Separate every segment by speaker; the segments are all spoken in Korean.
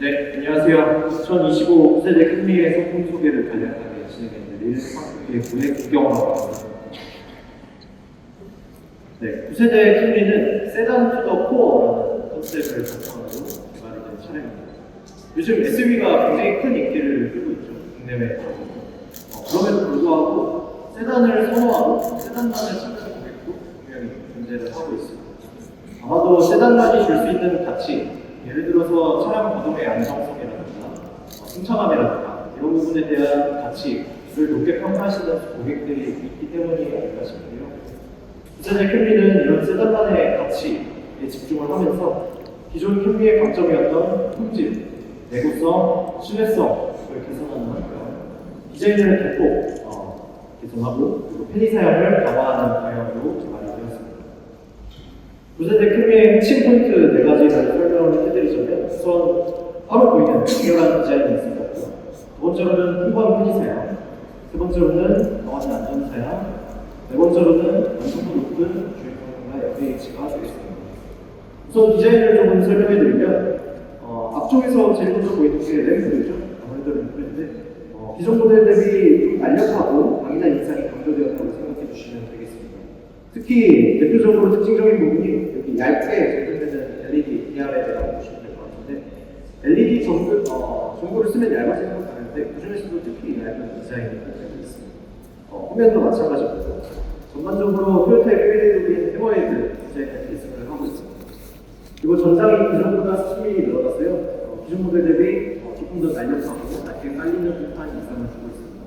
Speaker 1: 네, 안녕하세요. 2025 세대 큰미의 상품 소개를 간략하게 학교의 구내 구경하러 왔습니다. 네, 9세대 캠리는 세단 투더 코어라는 컨셉을 바탕으로 개발이 된 차량입니다. 요즘 SUV가 굉장히 큰 인기를 끌고 있죠. 국내외에서. 어, 그럼에도 불구하고 세단을 선호하고 세단만을 찾는 고객도 분명히 존재를 하고 있습니다. 아마도 세단만이 줄 수 있는 가치, 예를 들어서 차량 거동의 안정성이라든가 어, 승차감이라든가 이런 부분에 대한 가치를 높게 평가하시는 고객들이 있기 때문이 아닐까 싶고요. 부세대 캠리는 이런 세단만의 가치에 집중을 하면서 기존 캠리의 강점이었던 품질, 내구성, 신뢰성을 개선하는 그런 디자인을 대폭 어, 개선하고 그리고 편의 사용을 강화하는 방향으로 개발이 되었습니다. 9세대 캠리의 핵심 포인트 네 가지를 설명을 해드리자면 우선 바로 보이는 강렬한 디자인이 있습니다. 두 번째로는 풍부한 편의 사양, 세 번째로는 강화된 안전 사양, 네 번째로는 완성도 높은 주행성능과 FH가 되겠습니다. 우선 디자인을 조금 설명해 드리면 어, 앞쪽에서 제일 먼저 보이는 게 램프죠. 아무래도 램프인데 어, 기존 모델 대비 좀 날렵하고 강인한 인상이 강조되었다고 생각해 주시면 되겠습니다. 특히 대표적으로 특징적인 부분이 여기 얇게 제공되는 LED 디아레드라고 보시면 될 것 같은데 LED 전구, 어, 전구를 쓰면 얇아지는 건 다른데 그 중에서도 특히 얇은 디자인이 되고 있습니다. 어, 후면도 마찬가지고요. 전반적으로 토요타 FAW인 헤머헤드 디자인을 계승을 하고 있습니다. 그리고 전장이 기존보다 10mm 늘어났어요. 어, 기존 모델 대비 어, 조금 더 날렵하고 낮게 깔리는 듯한 인상을 주고 있습니다.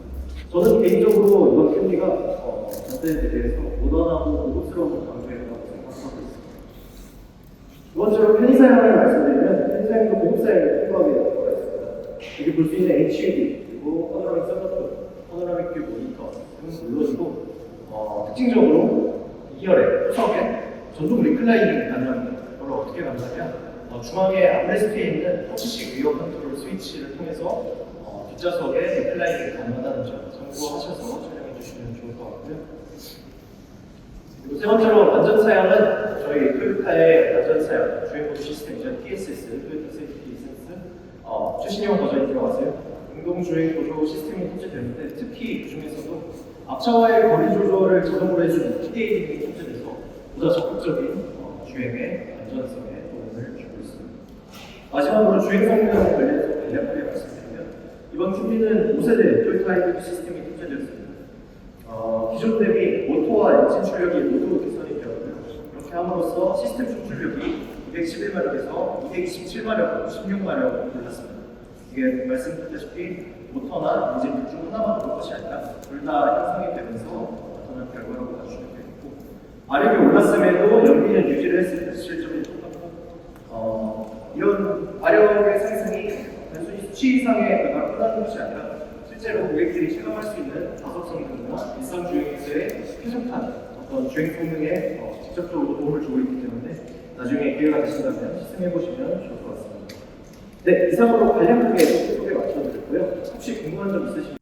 Speaker 1: 저는 개인적으로 이번 캠리가 어, 전세에 대해서 모던하고 고급스러운 강조했다고 생각하고 있습니다. 두 번째로 편의사양을 말씀드리면 편의사양도 고급사양을 필요하게 들어가 있습니다. 여기 볼 수 있는 HUD 그리고 파노라믹 썬루프, 파노라믹 뷰 모니터 등은 물론이고 어, 특징적으로 2열의 후석에 전동 리클라이닝이 가능합니다. 그걸 어떻게 가능하냐? 어, 중앙에 암레스트에 있는 터치식 리어 컨트롤 스위치를 통해서 어, 뒷좌석에 리클라이닝이 가능하다는 점 참고하셔서 촬영해 주시면 좋을 것 같고요. 세 번째로 안전 사양은 저희 토요타의 안전 사양 주행보조 시스템이죠 TSS 토요타 세이프티 센스 어, 최신형 버전이 들어갔어요. 운동 주행 보조 시스템이 탑재되는데 특히 그 중에서도 앞차와의 거리 조절을 자동으로 해주는 PDA 기능이 탑재돼서 보다 적극적인 어, 주행의 안전성에 도움을 주고 있습니다. 마지막으로 주행 성능 관련해서 간략하게 말씀드리면 이번 큐비는 5세대 토요타 하이브리드 시스템이 탑재되었습니다. 어, 기존 대비 모터와 엔진 출력이 모두 개선이 되었고요. 이렇게 함으로써 시스템 충출력이 211마력에서 227마력으로 16마력으로 올랐습니다. 이게 말씀드렸다시피 모터나 엔진 둘중 하나만 올 것이 아니라 둘 다 향상이 되면서 나타난 결과라고 봐주시면 되겠고 마력이 올랐음에도 연비는 유지를 했을 때 실점이 똑같고 어, 이런 마력의 상승이 단순히 수치상의 변화가 끝나는 것이 아니라 실제로 고객들이 체감할 수 있는 가속 성능이 나 일상 주행에서의 쾌적한 어떤 주행 성능에 어, 직접적으로 도움을 주고 있기 때문에 나중에 기회가 되신다면 시승해 보시면 좋을 것 같습니다. 네, 이상으로 간략하게 소개 마쳐드렸고요. 혹시 궁금한 점 있으시면